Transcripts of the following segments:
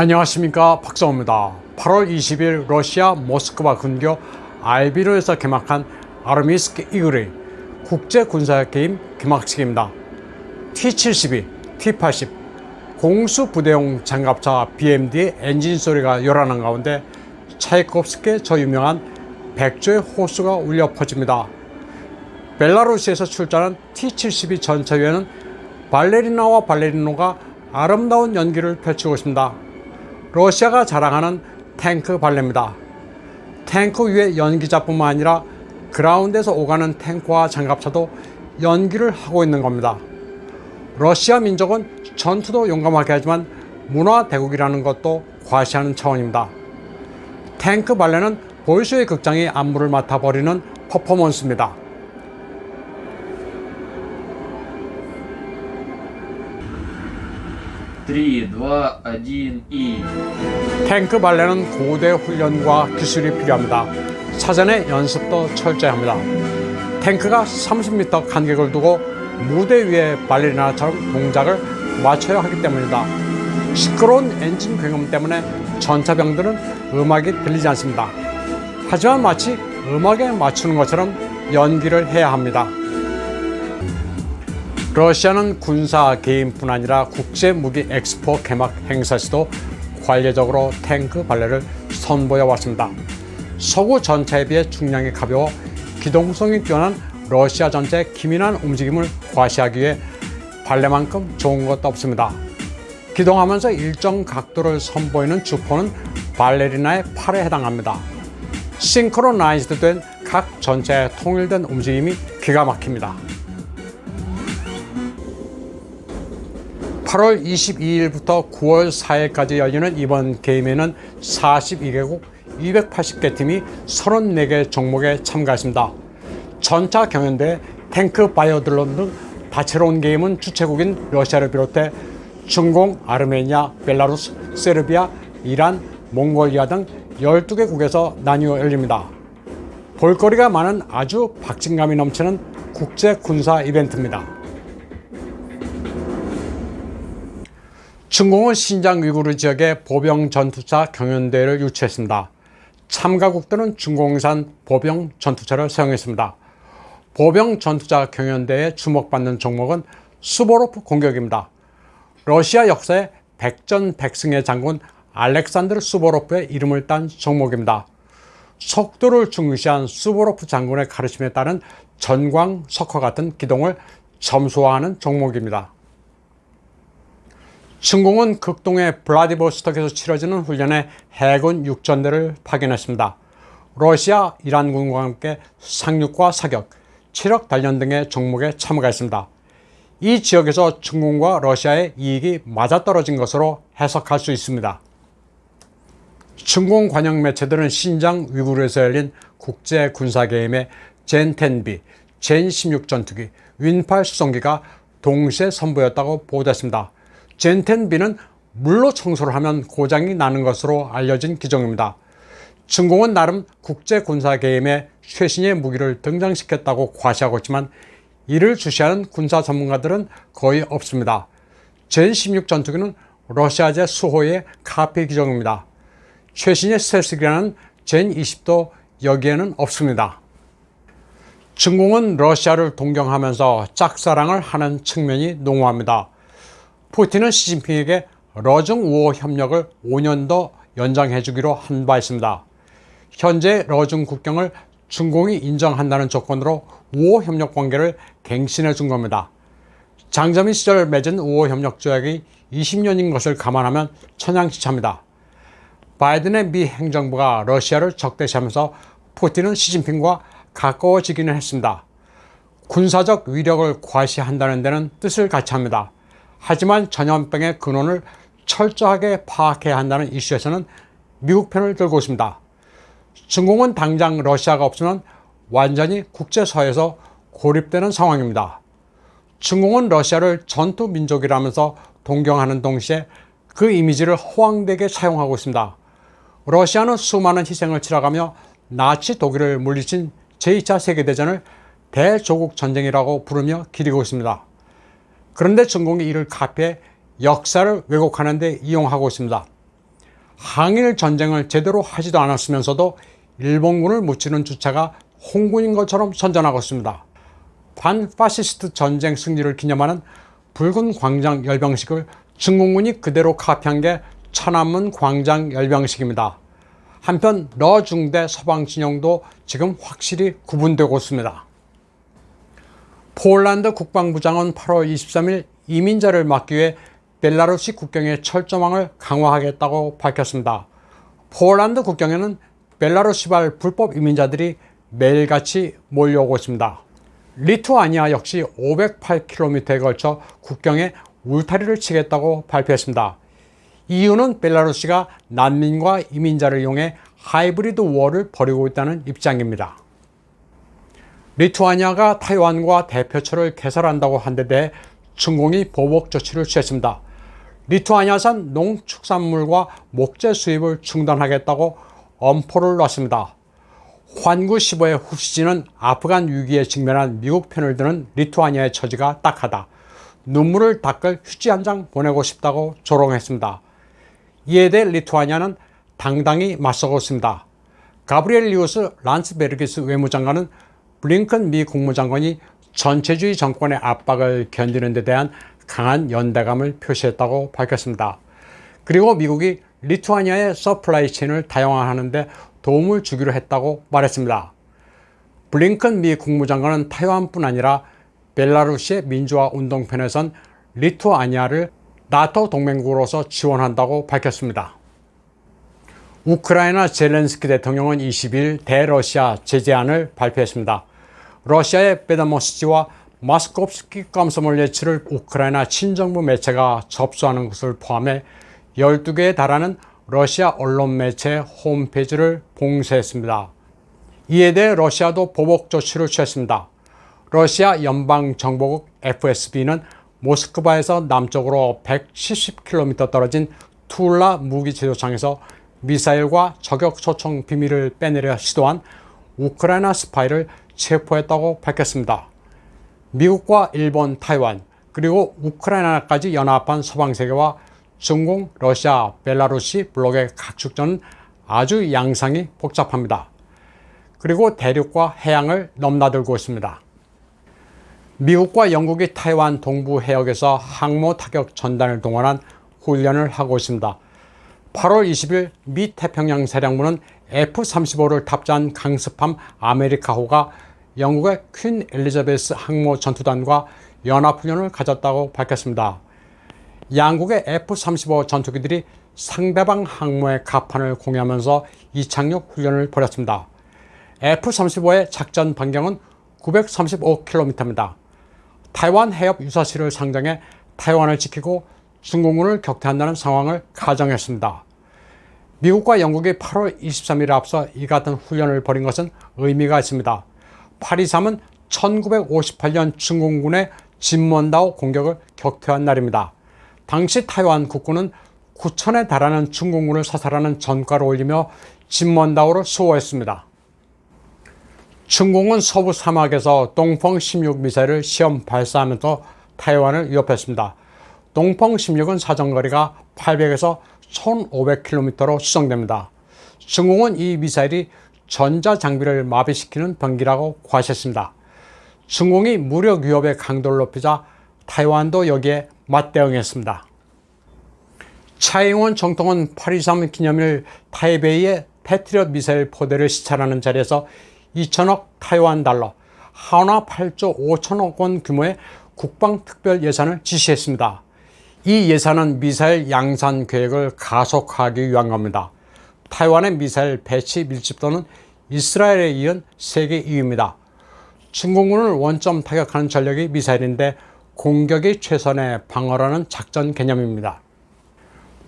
안녕하십니까 박성호입니다. 8월 20일 러시아 모스크바 근교 알비로에서 개막한 아르미스크 이글의 국제 군사 게임 개막식입니다. T-72, T-80 공수 부대용 장갑차 BMD의 엔진 소리가 요란한 가운데 차이콥스키의 저 유명한 백조의 호수가 울려 퍼집니다. 벨라루시에서 출전한 T-72 전차위에는 발레리나와 발레리노가 아름다운 연기를 펼치고 있습니다. 러시아가 자랑하는 탱크 발레입니다. 탱크 위에 연기자뿐만 아니라 그라운드에서 오가는 탱크와 장갑차도 연기를 하고 있는 겁니다. 러시아 민족은 전투도 용감하게 하지만 문화 대국이라는 것도 과시하는 차원입니다. 탱크 발레는 볼쇼의 극장이 안무를 맡아버리는 퍼포먼스입니다. 3, 2, 1, 2 탱크 발레는 고대 훈련과 기술이 필요합니다. 사전에 연습도 철저히 합니다. 탱크가 30m 간격을 두고 무대 위에 발레리나처럼 동작을 맞춰야 하기 때문입니다. 시끄러운 엔진 굉음 때문에 전차병들은 음악이 들리지 않습니다. 하지만 마치 음악에 맞추는 것처럼 연기를 해야 합니다. 러시아는 군사 개인뿐 아니라 국제 무기 엑스포 개막 행사에서도 관례적으로 탱크 발레를 선보여 왔습니다. 서구 전차에 비해 중량이 가벼워 기동성이 뛰어난 러시아 전차의 기민한 움직임을 과시하기 위해 발레만큼 좋은 것도 없습니다. 기동하면서 일정 각도를 선보이는 주포는 발레리나의 팔에 해당합니다. 싱크로나이즈드 된 각 전차의 통일된 움직임이 기가 막힙니다. 8월 22일부터 9월 4일까지 열리는 이번 게임에는 42개국 280개 팀이 34개 종목에 참가했습니다. 전차 경연대 탱크 바이오드론 등 다채로운 게임은 주최국인 러시아를 비롯해 중공, 아르메니아, 벨라루스, 세르비아, 이란, 몽골리아 등 12개국에서 나뉘어 열립니다. 볼거리가 많은 아주 박진감이 넘치는 국제 군사 이벤트입니다. 중공은 신장 위구르 지역의 보병 전투차 경연대회를 유치했습니다. 참가국들은 중공산 보병 전투차를 사용했습니다. 보병 전투차 경연대회에 주목받는 종목은 수보로프 공격입니다. 러시아 역사에 백전백승의 장군 알렉산드르 수보로프의 이름을 딴 종목입니다. 속도를 중시한 수보로프 장군의 가르침에 따른 전광 석화 같은 기동을 점수화하는 종목입니다. 중공은 극동의 블라디보스톡에서 치러지는 훈련에 해군 육전대를 파견했습니다. 러시아, 이란군과 함께 상륙과 사격, 체력 단련 등의 종목에 참가했습니다. 이 지역에서 중공과 러시아의 이익이 맞아떨어진 것으로 해석할 수 있습니다. 중공 관영 매체들은 신장 위구르에서 열린 국제 군사 게임에 젠10B, 젠16 전투기, 윈8 수송기가 동시에 선보였다고 보도했습니다. 젠텐비는 물로 청소를 하면 고장이 나는 것으로 알려진 기종입니다. 중공은 나름 국제 군사 게임에 최신의 무기를 등장시켰다고 과시하고 있지만 이를 주시하는 군사 전문가들은 거의 없습니다. 젠16 전투기는 러시아제 수호의 카피 기종입니다. 최신의 스텔스기라는 젠20도 여기에는 없습니다. 중공은 러시아를 동경하면서 짝사랑을 하는 측면이 농후합니다. 푸틴은 시진핑에게 러중 우호 협력을 5년 더 연장해 주기로 한 바 있습니다. 현재 러중 국경을 중공이 인정한다는 조건으로 우호 협력 관계를 갱신해 준 겁니다. 장점인 시절 맺은 우호 협력 조약이 20년인 것을 감안하면 천양지차입니다. 바이든의 미 행정부가 러시아를 적대시하면서 푸틴은 시진핑과 가까워지기는 했습니다. 군사적 위력을 과시한다는 데는 뜻을 같이 합니다. 하지만 전염병의 근원을 철저하게 파악해야 한다는 이슈에서는 미국 편을 들고 있습니다. 중공은 당장 러시아가 없으면 완전히 국제사회에서 고립되는 상황입니다. 중공은 러시아를 전투 민족이라면서 동경하는 동시에 그 이미지를 허황되게 사용하고 있습니다. 러시아는 수많은 희생을 치러가며 나치 독일을 물리친 제2차 세계대전을 대조국 전쟁이라고 부르며 기리고 있습니다. 그런데 중공이 이를 카피해 역사를 왜곡하는 데 이용하고 있습니다. 항일 전쟁을 제대로 하지도 않았으면서도 일본군을 무찌른 주체가 홍군인 것처럼 선전하고 있습니다. 반파시스트 전쟁 승리를 기념하는 붉은 광장 열병식을 중공군이 그대로 카피한 게 천안문 광장 열병식입니다. 한편 러중대 서방 진영도 지금 확실히 구분되고 있습니다. 폴란드 국방부장은 8월 23일 이민자를 막기 위해 벨라루시 국경의 철조망을 강화하겠다고 밝혔습니다. 폴란드 국경에는 벨라루시발 불법 이민자들이 매일같이 몰려오고 있습니다. 리투아니아 역시 508km에 걸쳐 국경에 울타리를 치겠다고 발표했습니다. 이유는 벨라루시가 난민과 이민자를 이용해 하이브리드 워를 벌이고 있다는 입장입니다. 리투아니아가 타이완과 대표처를 개설한다고 한 데 대해 중공이 보복 조치를 취했습니다. 리투아니아산 농축산물과 목재 수입을 중단하겠다고 엄포를 놨습니다. 환구 15의 후시지는 아프간 위기에 직면한 미국 편을 드는 리투아니아의 처지가 딱하다. 눈물을 닦을 휴지 한 장 보내고 싶다고 조롱했습니다. 이에 대해 리투아니아는 당당히 맞서고 있습니다. 가브리엘 리우스 란스베르기스 외무장관은 블링컨 미 국무장관이 전체주의 정권의 압박을 견디는 데 대한 강한 연대감을 표시했다고 밝혔습니다. 그리고 미국이 리투아니아의 서플라이 체인을 다양화하는 데 도움을 주기로 했다고 말했습니다. 블링컨 미 국무장관은 타이완뿐 아니라 벨라루시의 민주화 운동편에선 리투아니아를 나토 동맹국으로서 지원한다고 밝혔습니다. 우크라이나 젤렌스키 대통령은 20일 대러시아 제재안을 발표했습니다. 러시아의 베다모스지와 마스코프스키 깜소몰 예치를 우크라이나 친정부 매체가 접수하는 것을 포함해 12개에 달하는 러시아 언론 매체 홈페이지를 봉쇄했습니다. 이에 대해 러시아도 보복 조치를 취했습니다. 러시아 연방정보국 FSB는 모스크바에서 남쪽으로 170km 떨어진 툴라 무기 제조장에서 미사일과 저격 초청 비밀을 빼내려 시도한 우크라이나 스파이를 체포했다고 밝혔습니다. 미국과 일본, 타이완, 그리고 우크라이나까지 연합한 서방 세계와 중공, 러시아, 벨라루시 블록의 각축전은 아주 양상이 복잡합니다. 그리고 대륙과 해양을 넘나들고 있습니다. 미국과 영국이 타이완 동부 해역에서 항모 타격 전단을 동원한 훈련을 하고 있습니다. 8월 20일 미 태평양 사령부는 F-35를 탑재한 강습함 아메리카호가 영국의 퀸 엘리자베스 항모 전투단과 연합훈련을 가졌다고 밝혔습니다. 양국의 F-35 전투기들이 상대방 항모의 갑판을 공유하면서 이착륙 훈련을 벌였습니다. F-35의 작전 반경은 935km입니다. 타이완 해협 유사시를 상정해 타이완을 지키고 중공군을 격퇴한다는 상황을 가정했습니다. 미국과 영국이 8월 23일에 앞서 이 같은 훈련을 벌인 것은 의미가 있습니다. 8.23은 1958년 중공군의 진먼다오 공격을 격퇴한 날입니다. 당시 타이완 국군은 9천에 달하는 중공군을 사살하는 전과를 올리며 진먼다오를 수호했습니다. 중공은 서부 사막에서 동펑 16 미사일을 시험 발사하면서 타이완을 위협했습니다. 동펑 16은 사정거리가 800에서 1500km로 추정됩니다. 중공은 이 미사일이 전자장비를 마비시키는 병기라고 과시했습니다. 중공이 무력 위협의 강도를 높이자 타이완도 여기에 맞대응했습니다. 차이원 정통은 8.23 기념일 타이베이의 패트리엇 미사일 포대를 시찰하는 자리에서 2천억 타이완 달러, 한화 8조 5천억 원 규모의 국방 특별 예산을 지시했습니다. 이 예산은 미사일 양산 계획을 가속하기 위한 겁니다. 타이완의 미사일 배치 밀집도는 이스라엘에 이은 세계 2위입니다. 중공군을 원점 타격하는 전력이 미사일인데 공격이 최선의 방어라는 작전 개념입니다.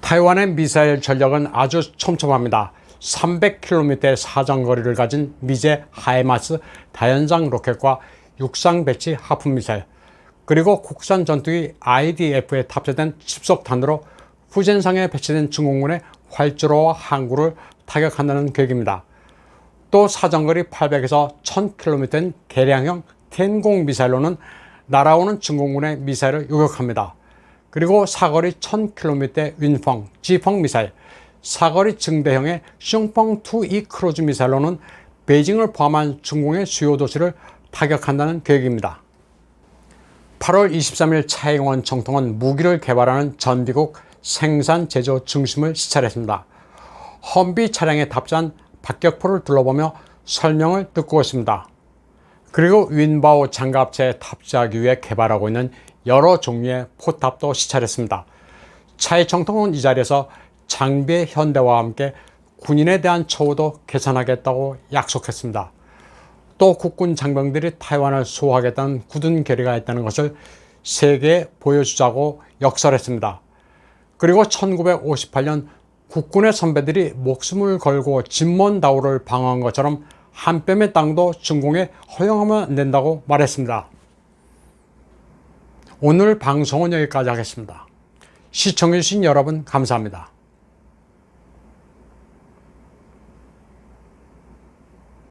타이완의 미사일 전력은 아주 촘촘합니다. 300km의 사정거리를 가진 미제 하이마스 다연장 로켓과 육상 배치 하프 미사일, 그리고 국산 전투기 IDF에 탑재된 칩속탄으로 후젠상에 배치된 중공군의 활주로와 항구를 타격한다는 계획입니다. 또 사정거리 800에서 1000km인 개량형 텐공 미사일로는 날아오는 중공군의 미사일을 요격합니다. 그리고 사거리 1000km의 윈펑, 지펑 미사일, 사거리 증대형의 숑펑2이 크루즈 미사일로는 베이징을 포함한 중공의 주요 도시를 타격한다는 계획입니다. 8월 23일 차이공원 정통은 무기를 개발하는 전비국 생산 제조 중심을 시찰했습니다. 험비 차량에 탑재한 박격포를 둘러보며 설명을 듣고 있습니다. 그리고 윈바오 장갑차에 탑재하기 위해 개발하고 있는 여러 종류의 포탑도 시찰했습니다. 차이 정통은 이 자리에서 장비의 현대화와 함께 군인에 대한 처우도 개선하겠다고 약속했습니다. 또 국군 장병들이 타이완을 수호하겠다는 굳은 결의가 있다는 것을 세계에 보여주자고 역설했습니다. 그리고 1958년 국군의 선배들이 목숨을 걸고 진먼다오를 방어한 것처럼 한 뼘의 땅도 중공에 허용하면 안 된다고 말했습니다. 오늘 방송은 여기까지 하겠습니다. 시청해주신 여러분 감사합니다.